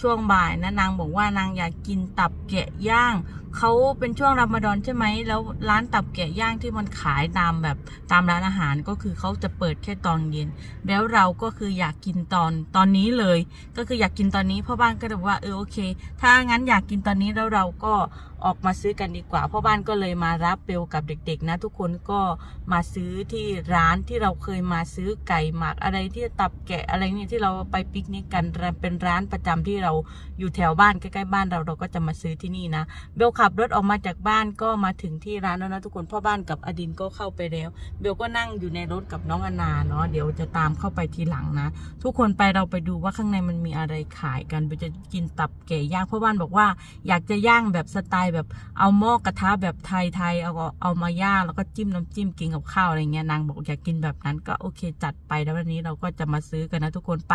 ช่วงบ่ายนะนางบอกว่านางอยากกินตับแกะย่างเขาเป็นช่วงรอมฎอนใช่ไหมแล้วร้านตับแกะย่างที่มันขายตามแบบตามร้านอาหารก็คือเขาจะเปิดแค่ตอนเย็น แล้วเราก็คืออยากกินตอนตอนนี้เลย ก็คืออยากกินตอนนี้พ่อบ้านก็เลยบอกว่าเออโอเค ถ้างั้นอยากกินตอนนี้แล้วเราก็ ออกมาซื้อกันดีกว่าพ่อบ้านก็เลยมารับเบลกับเด็กๆนะ ทุกคนก็มาซื้อที่ร้านที่เราเคยมาซื้อไก่หมักอะไรที่ตับแกะอะไรเนี่ยที่เราไปปิกนิกกันเป็นร้านประจำที่เราอยู่แถวบ้านใกล้ๆบ้านเราเราก็จะมาซื้อที่นี่นะเบลขับรถออกมาจากบ้านก็มาถึงที่ร้านแล้วนะทุกคนพ่อบ้านกับอดินก็เข้าไปแล้ว เบลก็นั่งอยู่ในรถกับน้องอนาเนาะเดี๋ยวจะตามเข้าไปทีหลังนะ ทุกคนไปเราไปดูว่าข้างในมันมีอะไรขายกันเบลจะกินตับแกะย่างพ่อบ้านบอกว่าอยากจะย่างแบบสไตล์แบบเอาหม้อกระทะแบบไทยๆเอาเอามาย่างแล้วก็จิ้มน้ำจิ้มกินกับข้าวอะไรเงี้ยนางบอกอยากกินแบบนั้นก็โอเคจัดไปแล้ววันนี้เราก็จะมาซื้อกันนะทุกคนไป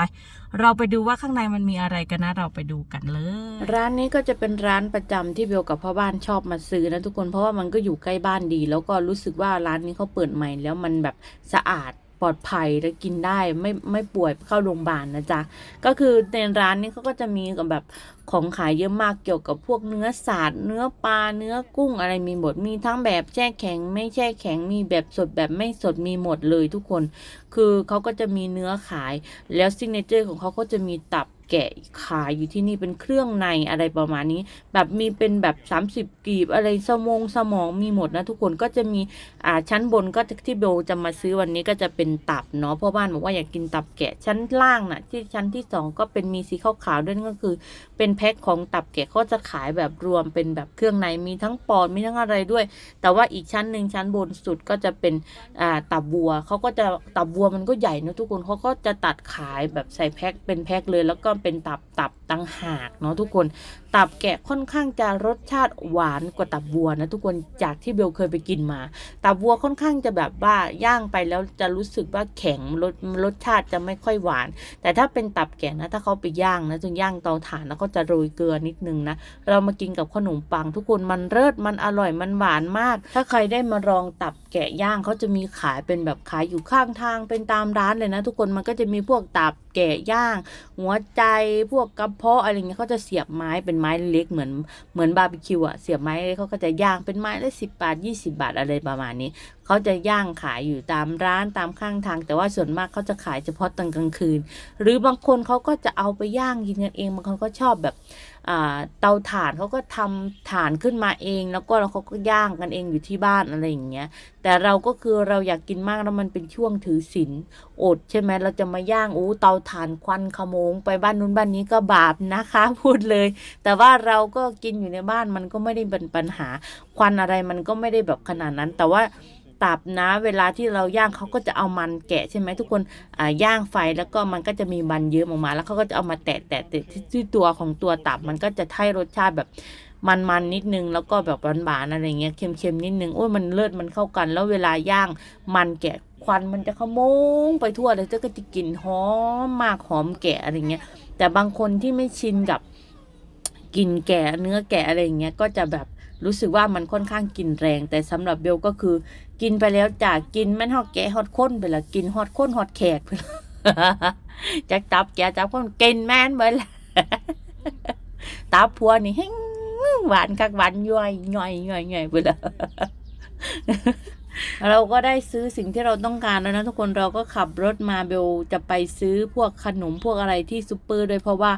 เราไปดูว่าข้างในมันมีอะไรกันนะเราไปดูกันเลย ร้านนี้ก็จะเป็นร้านประจำที่เบลกับพ่อบ้านชอบมาซื้อนะทุกคนเพราะว่ามันก็อยู่ใกล้บ้านดี แล้วก็รู้สึกว่าร้านนี้เขาเปิดใหม่แล้วมันแบบสะอาด ปลอดภัยและกินได้ไม่ไม่ป่วยเข้าโรงพยาบาลนะจ๊ะ ก็คือในร้านนี้เขาก็จะมีกับแบบของขายเยอะมากเกี่ยวกับพวกเนื้อสัตว์เนื้อปลาเนื้อกุ้งอะไรมีหมดมีทั้งแบบแช่แข็ง ไม่แช่แข็งมีแบบสดแบบไม่สดมีหมดเลยทุกคน คือเขาก็จะมีเนื้อขาย แล้วซิกเนเจอร์ของเขาก็จะมีตับแกะขายอยู่ที่นี่เป็นเครื่องในอะไรประมาณนี้ แบบมีเป็นแบบ 30กีบอะไรสมองสมองมีหมดนะทุกคนก็จะมีอ่าชั้นบนก็ที่เบลจะมาซื้อวันนี้ก็จะเป็นตับเนาะพ่อบ้านบอกว่าอยากกินตับแกะชั้นล่างน่ะ ที่ชั้นที่สองก็เป็นมีสีขาวๆด้วยก็คือ เป็นแพ็คของตับแกะเขาจะขายแบบรวมเป็นแบบเครื่องในมีทั้งปอดมีทั้งอะไรด้วย แต่ว่าอีกชั้นหนึ่งชั้นบนสุดก็จะเป็นอ่าตับวัวเขาก็จะตับวัวมันก็ใหญ่นะทุกคนเขาก็จะตัดขายแบบใส่แพ็คเป็นแพ็คเลย แล้วก็เป็นตับตับตังหากเนาะทุกคน ตับแกะค่อนข้างจะรสชาติหวานกว่าตับวัวนะทุกคนจากที่เบลเคยไปกินมา ตับวัวค่อนข้างจะแบบว่าย่างไปแล้วจะรู้สึกว่าแข็งรสรสชาติจะไม่ค่อยหวาน แต่ถ้าเป็นตับแกะนะถ้าเขาไปย่างนะจนย่างเตาถ่านแล้วก็จะโรยเกลือนิดนึงนะเรามากินกับขนมปัง ทุกคนมันเลิศมันอร่อยมันหวานมาก ถ้าใครได้มาลองตับแกะย่างเขาจะมีขายเป็นแบบขายอยู่ข้างทางเป็นตามร้านเลยนะ ทุกคนมันก็จะมีพวกตับแกะย่าง หัวใจพวกกระเพาะอะไรเงี้ยเขาจะเสียบไม้เป็นไม้เล็กเหมือนเหมือนบาร์บีคิวอะเสียบไม้เขาก็จะย่างเป็นไม้ละสิบบาทยี่สิบาทอะไรประมาณนี้เขาจะย่างขายอยู่ตามร้านตามข้างทาง แต่ว่าส่วนมากเขาจะขายเฉพาะตอนกลางคืน หรือบางคนเขาก็จะเอาไปย่างกินกันเองบางคนก็ชอบแบบ เตาถ่านเขาก็ทำถ่านขึ้นมาเอง แล้วก็เขาก็ย่างกันเองอยู่ที่บ้านอะไรอย่างเงี้ย แต่เราก็คือเราอยากกินมากแล้วมันเป็นช่วงถือศีลอดใช่ไหมเราจะมาย่างอู้เตาถ่านควันขโมง ไปบ้านนู้นบ้านนี้ก็บาปนะคะ พูดเลย แต่ว่าเราก็กินอยู่ในบ้านมันก็ไม่ได้เป็นปัญหาควันอะไรมันก็ไม่ได้แบบขนาดนั้น แต่ว่า ตับนะ เวลาที่เราย่างเขาก็จะเอามันแกะใช่ไหมทุกคนอ่าย่างไฟแล้วก็มันก็จะมีมันเยอะออกมา แล้วเขาก็จะเอามาแตะแตะตะที่ที่ตัวของตัวตับมันก็จะให้รสชาติแบบมันๆนิดนึงแล้วก็แบบหวานๆอะไรเงี้ยเค็มๆนิดนึงโอ้ยมันเลิศมันเข้ากัน แล้วเวลาย่างมันแกะควันมันจะขโมงไปทั่วเลยเจ้าก็จะกลิ่นหอมมากหอมแกะอะไรเงี้ยแต่บางคนที่ไม่ชินกับกลิ่นแกะเนื้อแกะอะไรเงี้ยก็จะแบบ รู้สึกว่ามันค่อนข้างกินแรง แต่สำหรับเบลก็คือ กินไปแล้วจากกินแม่นฮอดแกะฮอดข้นไปละกินฮอดข้นฮอดแขกไปละจากตับแกจับข้นกินแม่นไปละตับพัวนี่แห้งหวานคักหวานย่อยย่อยย่อยย่อยไปละ เราก็ได้ซื้อสิ่งที่เราต้องการแล้วนะทุกคนเราก็ขับรถมาเบลจะไปซื้อพวกขนมพวกอะไรที่ซูเปอร์ด้วยเพราะว่า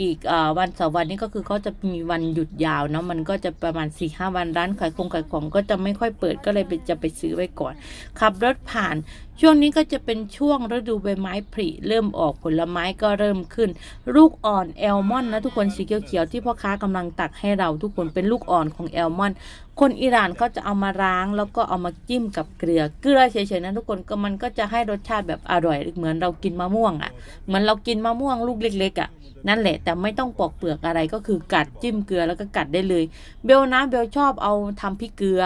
อีกอวันสองวันนี้ก็คือเขาจะมีวันหยุดยาวเนาะมันก็จะประมาณ4ี่ห้าวันร้านขายของขายของก็จะไม่ค่อยเปิดก็เลยจะไปซื้อไว้ก่อน ขับรถผ่าน ช่วงนี้ก็จะเป็นช่วงฤดูใบไม้ผลิเริ่มออกผลไม้ก็เริ่มขึ้น ลูกอ่อนแอลมอนนะทุกคนสีเขียวๆที่พ่อค้ากำลังตักให้เราทุกคนเป็นลูกอ่อนของแอลมอนคนอิหร่านเขาจะเอามาล้างแล้วก็เอามาจิ้มกับเกลือเกลือเฉยๆนะทุกคนก็มันก็จะให้รสชาติแบบอร่อย เหมือนเรากินมะม่วงอะ่ะ เหมือนเรากินมะม่วงลูกเล็กๆอะ่ะนั่นแหละแต่ไม่ต้องปอกเปลือกอะไรก็คือกัดจิ้มเกลือแล้วก็กัดได้เลย เบลนะเบลชอบเอาทำพริกเกลือ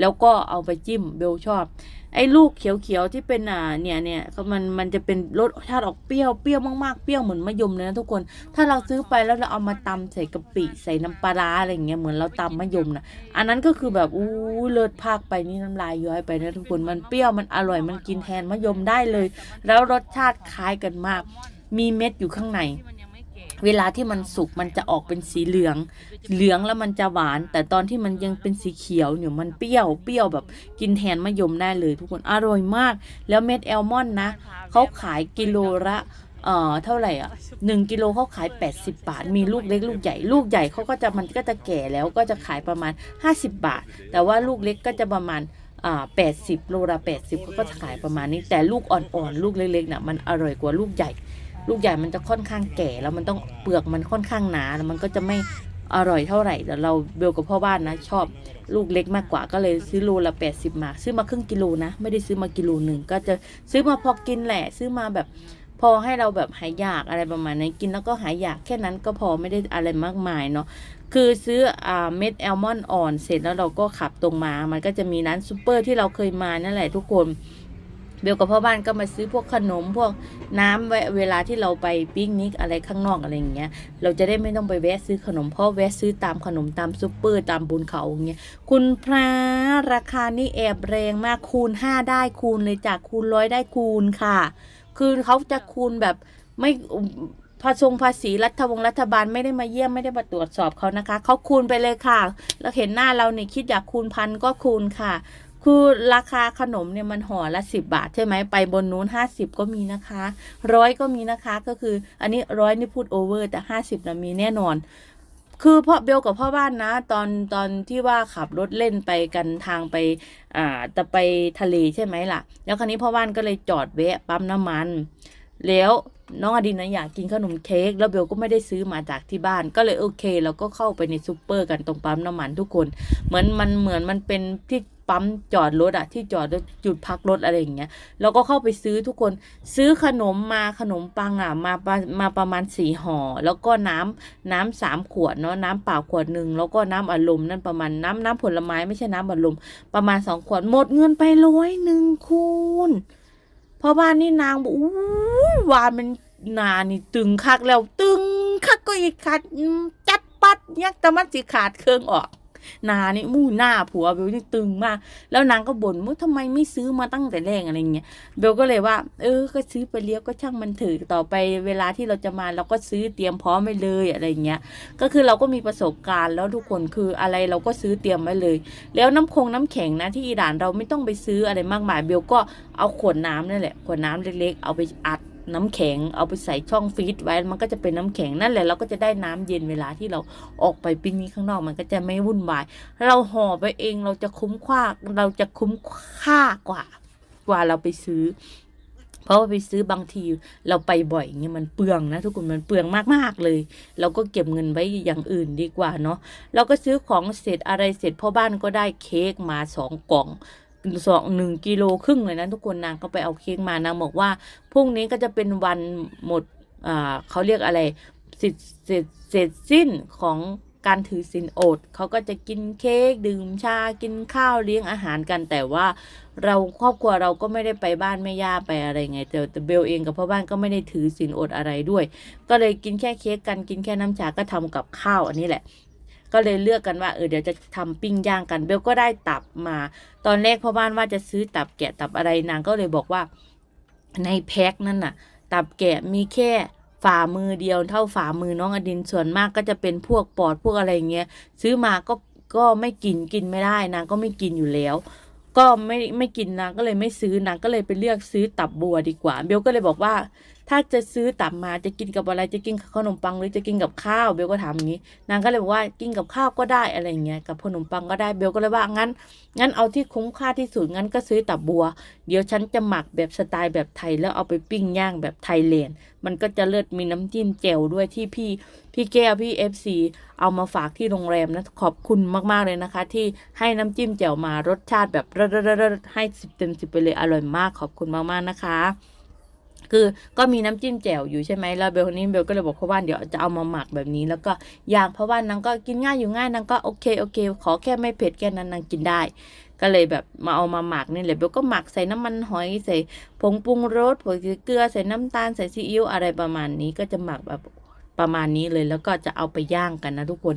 แล้วก็เอาไปจิ้มเบลชอบ ไอ้ลูกเขียวๆที่เป็นอ่าเนี่ยเนี่ยมันมันจะเป็นรสชาติออกเปรี้ยวเปรี้ยวมากๆเปรี้ยวเหมือนมะยมเลยนะทุกคน ถ้าเราซื้อไปแล้วเราเอามาตำใส่กะปิใส่น้ำปลาร้าอะไรอย่างเงี้ยเหมือนเราตำมะยมนะอันนั้นก็คือแบบอู้เลิศภาคไปนี่น้ำลายย้อยไปนะทุกคนมันเปรี้ยวมันอร่อยมันกินแทนมะยมได้เลย แล้วรสชาติคล้ายกันมาก มีเม็ดอยู่ข้างใน เวลาที่มันสุกมันจะออกเป็นสีเหลือง เหลืองแล้วมันจะหวาน แต่ตอนที่มันยังเป็นสีเขียวเนี่ยมันเปรี้ยว เปรี้ยวแบบกินแทนมะยมได้เลยทุกคน อร่อยมาก แล้วเม็ดแอลมอนนะ เขาขายกิโลละเอ่อเท่าไหร่อะหนึ่งกิโลเขาขาย 80 บาท มีลูกเล็กลูกใหญ่ ลูกใหญ่เขาก็จะมันก็จะแก่แล้วก็จะขายประมาณ 50 บาท แต่ว่าลูกเล็กก็จะประมาณอ่า80โลละ80เขาก็จะขายประมาณนี้ แต่ลูกอ่อนๆ ลูกเล็กๆน่ะมันอร่อยกว่าลูกใหญ่ ลูกใหญ่มันจะค่อนข้างแก่แล้วมันต้องเปลือกมันค่อนข้างหนาแล้วมันก็จะไม่อร่อยเท่าไหร่แต่เราเบลกับพ่อบ้านนะ ชอบลูกเล็กมากกว่าก็เลยซื้อโลละ 80 มา ซื้อมาครึ่งกิโลนะ ไม่ได้ซื้อมากิโลหนึ่งก็จะซื้อมาพอกินแหละ ซื้อมาแบบพอให้เราแบบหายอยากอะไรประมาณนี้นกินแล้วก็หายอยากแค่นั้นก็พอไม่ได้อะไรมากมายเนาะคือซื้ออ่าเม็ดแอลมอนด์อ่อนเสร็จแล้วเราก็ขับตรงมา มันก็จะมีร้านซูเปอร์ที่เราเคยมานั่นแหละทุกคน เบลกับพ่อบ้านก็มาซื้อพวกขนมพวกน้ำเวลาที่เราไปปิกนิกอะไรข้างนอกอะไรอย่างเงี้ย เราจะได้ไม่ต้องไปแวะซื้อขนมเพราะแวะซื้อตามขนมตามซุปเปอร์ตามบุญเขาอย่างเงี้ยคุณพระราคานี่แอบแรงมากคูณ 5 ได้คูณเลยจากคูณร้อยได้คูณค่ะ คือเขาจะคูณแบบไม่ภาษงภาษีรัฐวงรัฐบาลไม่ได้มาเยี่ยมไม่ได้มาตรวจสอบเขานะคะ เขาคูณไปเลยค่ะ แล้วเห็นหน้าเราเนี่ยคิดอยากคูณพันก็คูณค่ะ คือราคาขนมเนี่ยมันห่อละสิบบาทใช่ไหมไปบนนู้นห้าสิบก็มีนะคะร้อยก็มีนะคะก็คือ อันนี้ร้อยนี่พูดโอเวอร์แต่ห้าสิบนะมีแน่นอน คือพ่อเบลกับพ่อบ้านนะ ตอนตอนที่ว่าขับรถเล่นไปกันทางไปอ่าจะไปทะเลใช่ไหมล่ะ แล้วคราวนี้พ่อบ้านก็เลยจอดแวะปั๊มน้ำมัน แล้วน้องอดินนะอยากกินขนมเค้กแล้วเบลก็ไม่ได้ซื้อมาจากที่บ้านก็เลยโอเคเราก็เข้าไปในซูเปอร์กันตรงปั๊มน้ำมันทุกคน เหมือนมันเหมือนมันเป็นที่ ปั๊มจอดรถอะที่จอดรถจุดพักรถอะไรอย่างเงี้ยเราก็เข้าไปซื้อทุกคนซื้อขนมมาขนมปังอะมาประมาประมาณสี่ห่อ แล้วก็น้ำน้ำสามขวดเนาะน้ำเปล่าขวดหนึ่งแล้วก็น้ำอัดลมนั่นประมาณน้ำน้ำผลไม้ไม่ใช่น้ำอัดลมประมาณสองขวดหมดเงินไปร้อยหนึ่งคูณพราะว่านนี่นางบอกอู้วานมันนานี่ตึงคักแล้ว ตึงคักก็อีกขาดจัดปัดยักแต่มันสิขาดเครื่องออก นานี่มู่หน้าผัวเบลนี่ตึงมาก แล้วนางก็บ่นว่าทำไมไม่ซื้อมาตั้งแต่แรกอะไรเงี้ยเบลก็เลยว่า เออ ก็ซื้อไปเลี้ยวก็ช่างมันเถือะต่อไปเวลาที่เราจะมาเราก็ซื้อเตรียมพร้อมไว้เลยอะไรเงี้ย ก็คือเราก็มีประสบการณ์แล้วทุกคนคืออะไรเราก็ซื้อเตรียมไว้เลย แล้วน้ำคงน้ำแข็งนะที่อิหร่านเราไม่ต้องไปซื้ออะไรมากมายเบลก็เอาขวดน้ำนั่นแหละขวดน้ำเล็กๆ เอาไปอัด น้ำแข็งเอาไปใส่ช่องฟรีซไว้มันก็จะเป็นน้ำแข็งนั่นแหละเราก็จะได้น้ำเย็นเวลาที่เราออกไปปิกนิกข้างนอกมันก็จะไม่วุ่นวาย เราห่อไปเองเราจะคุ้มค่าเราจะคุ้มค่ากว่า กว่าเราไปซื้อ เพราะว่าไปซื้อบางทีเราไปบ่อยเงี้ยมันเปลืองนะทุกคนมันเปลืองมากๆเลย เราก็เก็บเงินไว้อย่างอื่นดีกว่าเนาะเราก็ซื้อของเสร็จอะไรเสร็จพ่อบ้านก็ได้เค้กมาสองกล่อง สองหนึ่งกิโลครึ่งเลยนะทุกคนนางก็ไปเอาเค้กมานางบอกว่าพรุ่งนี้ก็จะเป็นวันหมดอ่าเขาเรียกอะไรสิทธิ์เสร็จเสร็จสิ้นของการถือศีลอดเขาก็จะกินเค้กดื่มชากินข้าวเลี้ยงอาหารกัน แต่ว่าเราครอบครัวเราก็ไม่ได้ไปบ้านแม่ย่าไปอะไรไงแต่แต่เบลเองกับพ่อบ้านก็ไม่ได้ถือศีลอดอะไรด้วย ก็เลยกินแค่เค้กกันกินแค่น้ำชาก็ทำกับข้าวอันนี้แหละ ก็เลยเลือกกันว่าเออเดี๋ยวจะทำปิ้งย่างกันเบลก็ได้ตับมา ตอนแรกพ่อบ้านว่าจะซื้อตับแกะตับอะไรนางก็เลยบอกว่าในแพ็คนั่นน่ะ ตับแกะมีแค่ฝ่ามือเดียวเท่าฝ่ามือน้องอดินส่วนมากก็จะเป็นพวกปอดพวกอะไรเงี้ยซื้อมาก็ก็ไม่กินกินไม่ได้นางก็ไม่กินอยู่แล้ว ก็ไม่ไม่กินนางก็เลยไม่ซื้อนางก็เลยไปเลือกซื้อตับบัวดีกว่า เบลก็เลยบอกว่า ถ้าจะซื้อตับมาจะกินกับอะไรจะกินกับขนมปังหรือจะกินกับข้าวเบลก็ถามอย่างนี้ นางก็เลยบอกว่ากินกับข้าวก็ได้อะไรเงี้ยกับขนมปังก็ได้เบลก็เลยว่างั้น งั้นเอาที่คุ้มค่าที่สุดงั้นก็ซื้อตับบัว เดี๋ยวฉันจะหมักแบบสไตล์แบบไทยแล้วเอาไปปิ้งย่างแบบไทยแลนด์มันก็จะเลิศมีน้ำจิ้มแจ่วด้วยที่พี่พี่แก้วพี่เอฟซีเอามาฝากที่โรงแรมนะขอบคุณมากๆเลยนะคะ ที่ให้น้ำจิ้มแจ่วมารสชาติแบบเลิศๆๆให้สิบเต็มสิบไปเลยอร่อยมากขอบคุณมากๆนะคะ คือก็มีน้ำจิ้มแจ่วอยู่ใช่ไหมแล้วเบลคนนี้เบลก็เลยบอกพ่อบ้านเดี๋ยวจะเอามาหมักแบบนี้ แล้วก็ย่างเพราะว่านางก็กินง่ายอยู่ง่ายนางก็โอเคโอเค ขอแค่ไม่เผ็ดแค่นั้นนางกินได้ ก็เลยแบบมาเอามาหมักนี่แหละเบลก็หมักใส่น้ำมันหอยใส่ผงปรุงรสผงเกลือใส่น้ำตาลใส่ซีอิ๊วอะไรประมาณนี้ก็จะหมักแบบประมาณนี้เลยแล้วก็จะเอาไปย่างกันนะทุกคน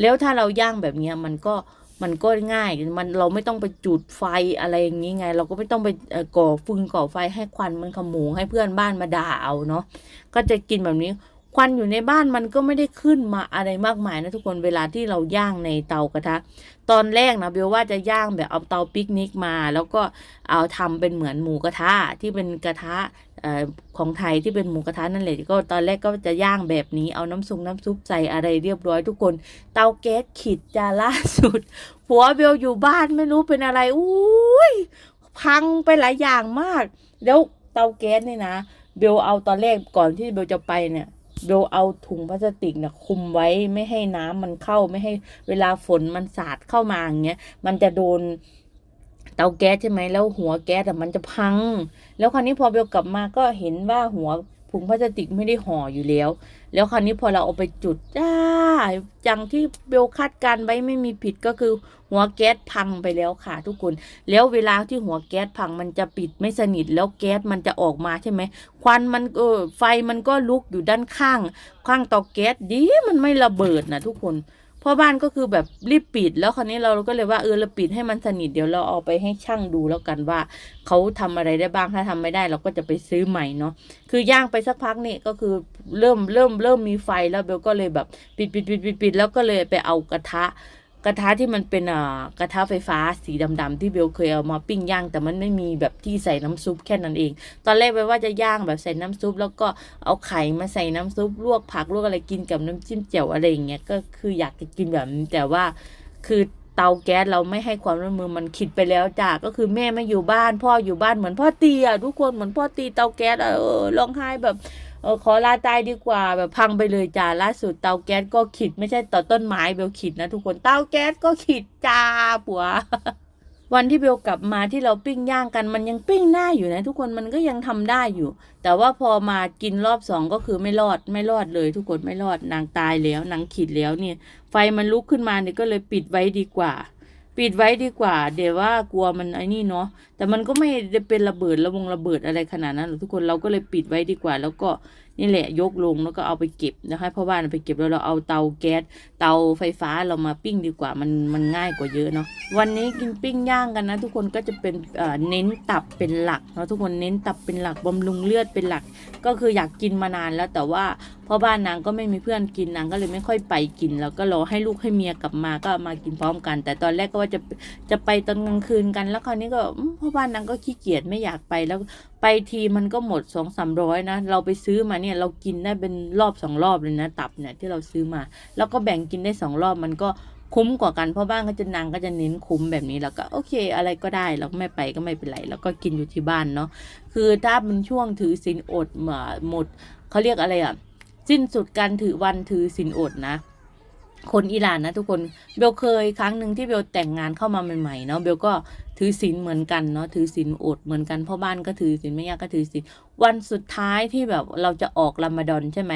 แล้วถ้าเราย่างแบบนี้มันก็ มันก็ง่ายมันเราไม่ต้องไปจุดไฟอะไรอย่างนี้ไง เราก็ไม่ต้องไปก่อฟืนก่อไฟให้ควันมันขโมงให้เพื่อนบ้านมาด่าเอาเนาะก็จะกินแบบนี้ควันอยู่ในบ้านมันก็ไม่ได้ขึ้นมาอะไรมากมายนะทุกคนเวลาที่เราย่างในเตากระทะ ตอนแรกนะเบลว่าจะย่างแบบเอาเตาปิกนิกมา แล้วก็เอาทำเป็นเหมือนหมูกระทะที่เป็นกระทะอของไทยที่เป็นหมูกระทะนั่นแหละก็ตอนแรกก็จะย่างแบบนี้เอาน้ำซุปน้ำซุปใส่อะไรเรียบร้อยทุกคน เตาแก๊สขีดจาล่าสุดผัวเบลอยู่บ้านไม่รู้เป็นอะไรอุ้ยพังไปหลายอย่างมาก แล้วเตาแก๊สนี่นะ เบลเอาตอนแรกก่อนที่เบลจะไปเนี่ย เบลเอาถุงพลาสติกเนี่ยคุมไว้ไม่ให้น้ำมันเข้าไม่ให้เวลาฝนมันสาดเข้ามาอย่างเงี้ยมันจะโดนเตาแก๊สใช่ไหมแล้วหัวแก๊สแต่มันจะพัง แล้วคราวนี้พอเบลกลับมาก็เห็นว่าหัวถุงพลาสติกไม่ได้ห่ออยู่แล้ว แล้วคราวนี้พอเราเอาไปจุดจ้าอย่างที่เบลคาดการไว้ไม่มีผิดก็คือหัวแก๊สพังไปแล้วค่ะทุกคน แล้วเวลาที่หัวแก๊สพังมันจะปิดไม่สนิทแล้วแก๊สมันจะออกมาใช่ไหมควันมันเออไฟมันก็ลุกอยู่ด้านข้าง ข้างต่อแก๊สดีมันไม่ระเบิดนะทุกคน พ่อบ้านก็คือแบบรีบปิด แล้วคราวนี้เราก็เลยว่าเออเราปิดให้มันสนิทเดี๋ยวเราเอาไปให้ช่างดูแล้วกันว่า เขาทำอะไรได้บ้างถ้าทำไม่ได้เราก็จะไปซื้อใหม่เนาะคือย่างไปสักพักนี่ก็คือเริ่มเริ่มเริ่มมีไฟแล้วเบลก็เลยแบบปิดปิดปิดปิดปิดแล้วก็เลยไปเอากระทะ กระทะที่มันเป็นอ่ากระทะไฟฟ้าสีดำๆที่เบลเคยเอามาปิ้งย่าง แต่มันไม่มีแบบที่ใส่น้ำซุปแค่นั้นเอง ตอนแรกไปว่าจะย่างแบบใส่น้ำซุป แล้วก็เอาไข่มาใส่น้ำซุปลวกผักลวกอะไรกินกับน้ำจิ้มแจ่วอะไรอย่างเงี้ยก็คืออยากจะกินแบบนี้แต่ว่าคือเตาแก๊สเราไม่ให้ความร่วมมือมันคิดไปแล้วจ้าก็คือแม่ไม่อยู่บ้าน พ่ออยู่บ้านเหมือนพ่อตีอะทุกคนเหมือนพ่อตีเตาแก๊สอะเออร้องไห้แบบ เออขอลาตายดีกว่าแบบพังไปเลยจ้าล่าสุดเตาแก๊สก็ขิดไม่ใช่ต่อต้นไม้เบลขิดนะทุกคนเตาแก๊สก็ขิดจ้าปัววันที่เบลกลับมาที่เราปิ้งย่างกันมันยังปิ้งได้อยู่นะ ทุกคนมันก็ยังทำได้อยู่ แต่ว่าพอมากินรอบสองก็คือไม่รอดไม่รอดเลย ทุกคนไม่รอดนางตายแล้วนางขีดแล้วเนี่ย ไฟมันลุกขึ้นมาเนี่ยก็เลยปิดไว้ดีกว่า ปิดไว้ดีกว่า เดี๋ยวว่ากลัวมันไอ้นี่เนาะแต่มันก็ไม่ได้เป็นระเบิดระวงระเบิดอะไรขนาดนั้นหรอกทุกคนเราก็เลยปิดไว้ดีกว่า แล้วก็ นี่แหละยกลงแล้วก็เอาไปเก็บนะคะเพราะว่าไปเก็บแล้วเราเอาเตาแก๊สเตาไฟฟ้าเรามาปิ้งดีกว่ามันมันง่ายกว่าเยอะเนาะวันนี้กินปิ้งย่างกันนะ ทุกคนก็จะเป็นเน้นตับเป็นหลักเนาะทุกคนเน้นตับเป็นหลักบำรุงเลือดเป็นหลัก ก็คืออยากกินมานานแล้วแต่ว่าพ่อบ้านนางก็ไม่มีเพื่อนกินนางก็เลยไม่ค่อยไปกิน แล้วก็รอให้ลูกให้เมียกลับมาก็มากินพร้อมกัน แต่ตอนแรกก็ว่าจะจะไปตอนกลางคืนกัน แล้วคราวนี้ก็พ่อบ้านนางก็ขี้เกียจไม่อยากไปแล้ว ไปทีมันก็หมดสองสามร้อยนะ เราไปซื้อมาเนี่ยเรากินได้เป็นรอบสองรอบเลยนะ ตับเนี่ยที่เราซื้อมา แล้วก็แบ่งกินได้สองรอบมันก็คุ้มกว่ากันเพราะบ้านก็จะนางก็จะเน้นคุ้มแบบนี้แล้วก็โอเค อะไรก็ได้เราไม่ไปก็ไม่เป็นไรแล้วก็กินอยู่ที่บ้านเนาะคือถ้าเป็นช่วงถือศีลอดหมดเขาเรียกอะไรอะสิ้นสุดการถือวันถือศีลอดนะ คนอิหร่านนะทุกคนเบลเคยครั้งหนึ่งที่เบลแต่งงานเข้ามาใหม่ๆเนาะเบลก็ถือศีลเหมือนกันเนาะถือศีลอดเหมือนกันพ่อบ้านก็ถือศีลแม่ย่าก็ถือศีลวันสุดท้ายที่แบบเราจะออกรอมฎอนใช่ไหม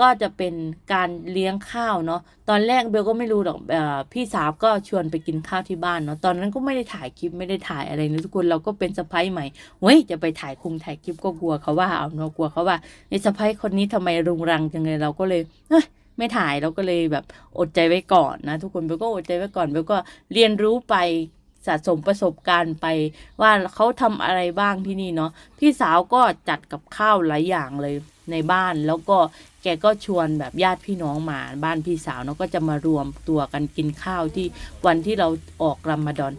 ก็จะเป็นการเลี้ยงข้าวเนาะตอนแรกเบลก็ไม่รู้หรอกอพี่สาวก็ชวนไปกินข้าวที่บ้านเนาะตอนนั้นก็ไม่ได้ถ่ายคลิปไม่ได้ถ่ายอะไรนะทุกคนเราก็เป็นสะพ้ายใหม่เว้ยจะไปถ่ายคุมถ่ายคลิปก็กลัวเขาว่าเอาเนาะกลัวเขาว่าไอ้สะพ้ายคนนี้ทำไมรุงรังจังเลยเราก็เลยเอ้ย ไม่ถ่ายเราก็เลยแบบอดใจไว้ก่อนนะ ทุกคนเบลก็อดใจไว้ก่อนเบลก็เรียนรู้ไปสะสมประสบการณ์ไปว่าเขาทำอะไรบ้างที่นี่เนาะพี่สาวก็จัดกับข้าวหลายอย่างเลยในบ้านแล้วก็แกก็ชวนแบบญาติพี่น้องมาบ้านพี่สาวเนาะก็จะมารวมตัวกันกินข้าวที่วันที่เราออกรอมฎอน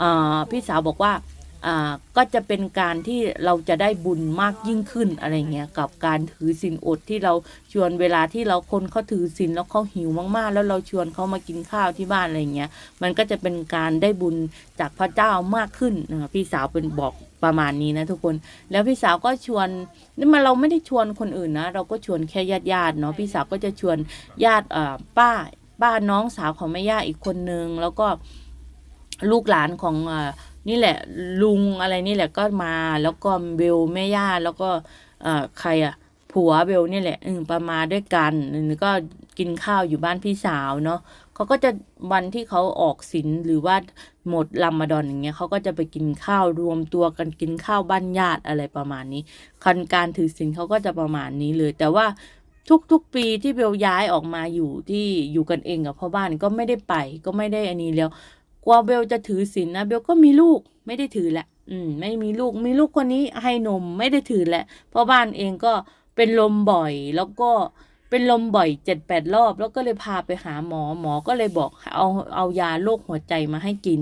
อ่าพี่สาวบอกว่า ก็จะเป็นการที่เราจะได้บุญมากยิ่งขึ้นอะไรเงี้ยกับการถือศีลอดที่เราชวนเวลาที่เราคนเขาถือศีลแล้วเขาหิวมากๆ แล้วเราชวนเขามากินข้าวที่บ้านอะไรเงี้ยมันก็จะเป็นการได้บุญจากพระเจ้ามากขึ้นนะคะพี่สาวเป็นบอกประมาณนี้นะทุกคนแล้วพี่สาวก็ชวนนี่มาเราไม่ได้ชวนคนอื่นนะ เราก็ชวนแค่ญาติญาติๆเนาะพี่สาวก็จะชวนญาติอ่าป้าป้าน้องสาวของแม่ย่าอีกคนนึงแล้วก็ลูกหลานของอ่า นี่แหละ ลุงอะไรนี่แหละก็มา แล้วก็เบลแม่ย่าแล้วก็เอ่อใครอะผัวเบลนี่แหละอืประมาด้วยกันอืมก็กินข้าวอยู่บ้านพี่สาวเนาะเขาก็จะวันที่เขาออกศีลหรือว่าหมดรอมฎอนอย่างเงี้ยเขาก็จะไปกินข้าวรวมตัวกันกินข้าวบ้านญาติอะไรประมาณนี้คันการถือศีลเขาก็จะประมาณนี้เลย แต่ว่าทุกๆปีที่เบลย้ายออกมาอยู่ที่อยู่กันเองกับพ่อบ้านก็ไม่ได้ไปก็ไม่ได้อันนี้แล้ว กว่าเบลจะถือศีลนะเบลก็มีลูกไม่ได้ถือแหละ อืม ไม่มีลูกมีลูกคนนี้ให้นมไม่ได้ถือแหละ เพราะบ้านเองก็เป็นลมบ่อยแล้วก็เป็นลมบ่อยเจ็ดแปดรอบ แล้วก็เลยพาไปหาหมอหมอก็เลยบอกเอาเอายาโรคหัวใจมาให้กิน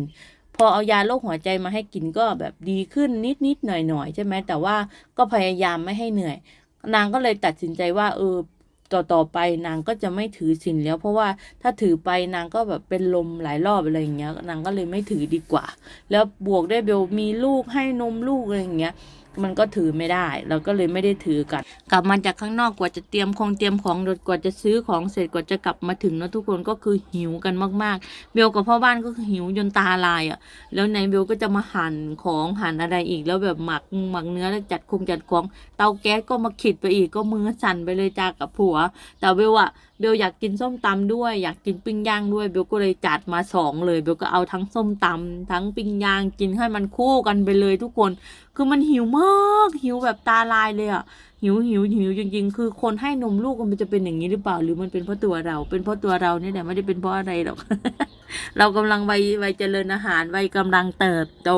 พอเอายาโรคหัวใจมาให้กินก็แบบดีขึ้นนิดนิดหน่อยหน่อยๆใช่ไหมแต่ว่าก็พยายามไม่ให้เหนื่อย นางก็เลยตัดสินใจว่าเออ ต่อต่อไปนางก็จะไม่ถือสินแล้ว เพราะว่าถ้าถือไปนางก็แบบเป็นลมหลายรอบอะไรอย่างเงี้ยนางก็เลยไม่ถือดีกว่า แล้วบวกได้เบลมีลูกให้นมลูกอะไรอย่างเงี้ย มันก็ถือไม่ได้ เราก็เลยไม่ได้ถือกัน กลับมาจากข้างนอกกว่าจะเตรียมคงเตรียมของรถกว่าจะซื้อของเสร็จกว่าจะกลับมาถึงนะทุกคนก็คือหิวกันมากๆ เบลกับพ่อบ้านก็คือหิวจนตาลายอะ แล้วในเบลก็จะมาหั่นของหั่นอะไรอีก แล้วแบบหมักหมักเนื้อแล้วจัดคงจัดของ เตาแก๊สก็มาขิดไปอีกก็มือสั่นไปเลยจากับผัว แต่เบลอะเบลอยากกินส้มตำด้วย อยากกินปิ้งย่างด้วยเบลก็เลยจัดมาสองเลยเบลก็เอาทั้งส้มตำทั้งปิ้งย่างกินให้มันคู่กันไปเลยทุกคน คือมันหิวมากหิวแบบตาลายเลยอะ หิวหิวหิวจริงๆ คือคนให้นมลูกมันจะเป็นอย่างนี้หรือเปล่า หรือมันเป็นเพราะตัวเรา เป็นเพราะตัวเราเนี่ยแหละไม่ได้เป็นเพราะอะไรหรอก เรากำลังวัยวัยเจริญอาหารวัยกำลังเติบโต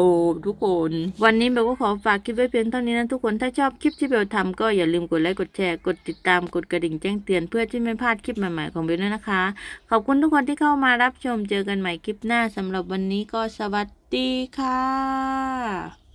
ทุกคน วันนี้เบลก็ขอฝากคลิปไว้เพียงเท่านี้นะทุกคนถ้าชอบคลิปที่เบลทำก็อย่าลืมกดไลค์กดแชร์กดติดตามกดกระดิ่งแจ้งเตือนเพื่อที่ไม่พลาดคลิปใหม่ๆของเบลด้วยนะคะ ขอบคุณทุกคนที่เข้ามารับชมเจอกันใหม่คลิปหน้าสำหรับวันนี้ก็สวัสดีค่ะ